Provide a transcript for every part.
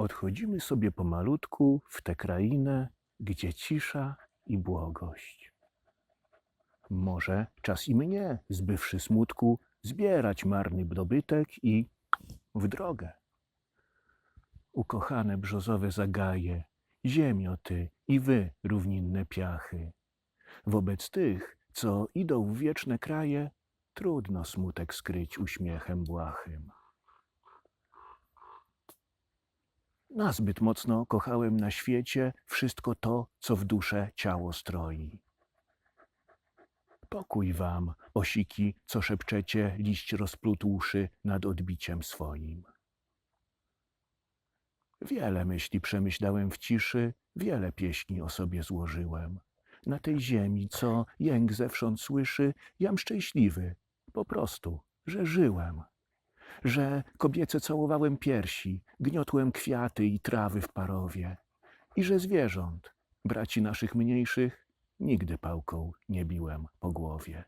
Odchodzimy sobie pomalutku w tę krainę, gdzie cisza i błogość. Może czas i mnie, zbywszy smutku, zbierać marny dobytek i w drogę. Ukochane brzozowe zagaje, ziemio ty i wy, równinne piachy. Wobec tych, co idą w wieczne kraje, trudno smutek skryć uśmiechem błahym. Nazbyt mocno kochałem na świecie wszystko to, co w duszę ciało stroi. Pokój wam, osiki, co szepczecie, liść rozplutłszy nad odbiciem swoim. Wiele myśli przemyślałem w ciszy, wiele pieśni o sobie złożyłem. Na tej ziemi, co jęk zewsząd słyszy, jam szczęśliwy, po prostu, że żyłem. Że kobiece całowałem piersi, gniotłem kwiaty i trawy w parowie. I że zwierząt, braci naszych mniejszych, nigdy pałką nie biłem po głowie.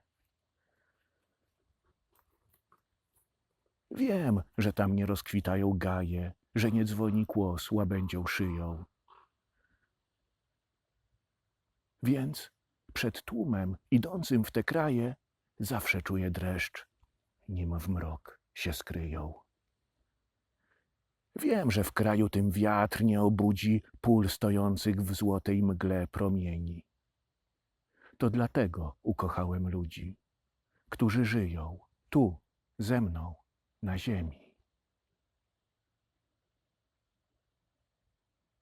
Wiem, że tam nie rozkwitają gaje, że nie dzwoni kłos łabędzią szyją. Więc przed tłumem idącym w te kraje zawsze czuję dreszcz, nim w mrok się skryją. Wiem, że w kraju tym wiatr nie obudzi pól stojących w złotej mgle promieni. To dlatego ukochałem ludzi, którzy żyją tu, ze mną, na ziemi.